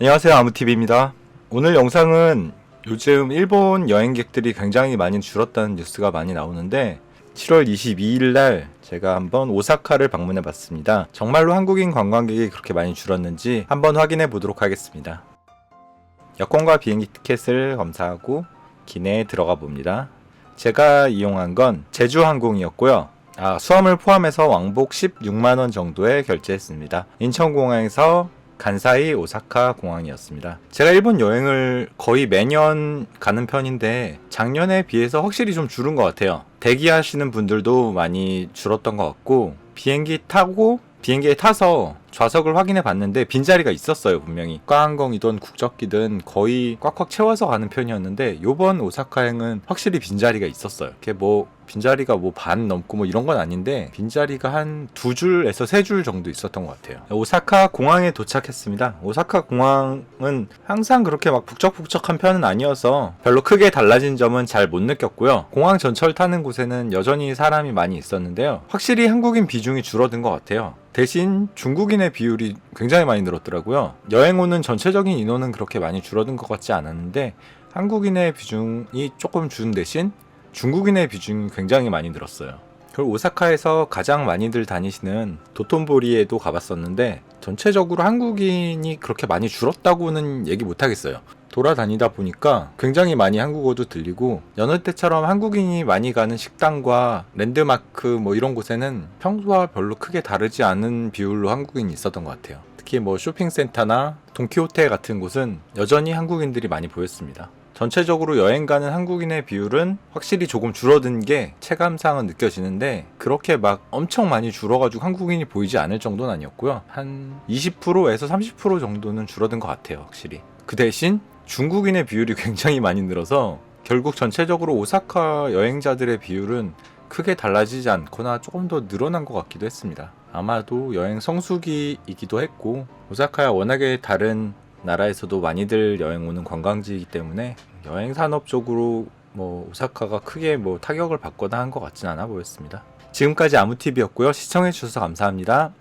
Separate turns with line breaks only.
안녕하세요 아무TV입니다. 오늘 영상은 요즘 일본 여행객들이 굉장히 많이 줄었다는 뉴스가 많이 나오는데 7월 22일 날 제가 한번 오사카를 방문해 봤습니다. 정말로 한국인 관광객이 그렇게 많이 줄었는지 한번 확인해 보도록 하겠습니다. 여권과 비행기 티켓을 검사하고 기내에 들어가 봅니다. 제가 이용한 건 제주항공이었고요. 아, 수화물 포함해서 왕복 16만원 정도에 결제했습니다. 인천공항에서 간사이 오사카 공항이었습니다. 제가 일본 여행을 거의 매년 가는 편인데 작년에 비해서 확실히 좀 줄은 것 같아요. 대기하시는 분들도 많이 줄었던 것 같고 비행기 타고 비행기에 타서 좌석을 확인해 봤는데 빈자리가 있었어요 분명히 과항공이든 국적기든 거의 꽉꽉 채워서 가는 편이었는데 요번 오사카행은 확실히 빈자리가 있었어요 이게 뭐 빈자리가 뭐 반 넘고 뭐 이런 건 아닌데 빈자리가 한 두 줄에서 세 줄 정도 있었던 것 같아요. 오사카 공항에 도착했습니다. 오사카 공항은 항상 그렇게 막 북적북적한 편은 아니어서 별로 크게 달라진 점은 잘 못 느꼈고요. 공항 전철 타는 곳에는 여전히 사람이 많이 있었는데요. 확실히 한국인 비중이 줄어든 것 같아요. 대신 중국인의 비율이 굉장히 많이 늘었더라고요. 여행 오는 전체적인 인원은 그렇게 많이 줄어든 것 같지 않았는데 한국인의 비중이 조금 준 대신 중국인의 비중이 굉장히 많이 늘었어요. 그리고 오사카에서 가장 많이들 다니시는 도톤보리에도 가봤었는데 전체적으로 한국인이 그렇게 많이 줄었다고는 얘기 못 하겠어요. 돌아다니다 보니까 굉장히 많이 한국어도 들리고 여느 때처럼 한국인이 많이 가는 식당과 랜드마크 뭐 이런 곳에는 평소와 별로 크게 다르지 않은 비율로 한국인이 있었던 것 같아요. 특히 뭐 쇼핑센터나 돈키호테 같은 곳은 여전히 한국인들이 많이 보였습니다. 전체적으로 여행 가는 한국인의 비율은 확실히 조금 줄어든 게 체감상은 느껴지는데 그렇게 막 엄청 많이 줄어가지고 한국인이 보이지 않을 정도는 아니었고요. 한 20%에서 30% 정도는 줄어든 것 같아요, 확실히. 그 대신 중국인의 비율이 굉장히 많이 늘어서 결국 전체적으로 오사카 여행자들의 비율은 크게 달라지지 않거나 조금 더 늘어난 것 같기도 했습니다. 아마도 여행 성수기이기도 했고 오사카야 워낙에 다른 나라에서도 많이들 여행 오는 관광지이기 때문에 여행 산업 쪽으로 뭐 오사카가 크게 뭐 타격을 받거나 한 것 같진 않아 보였습니다. 지금까지 아무TV였고요. 시청해 주셔서 감사합니다.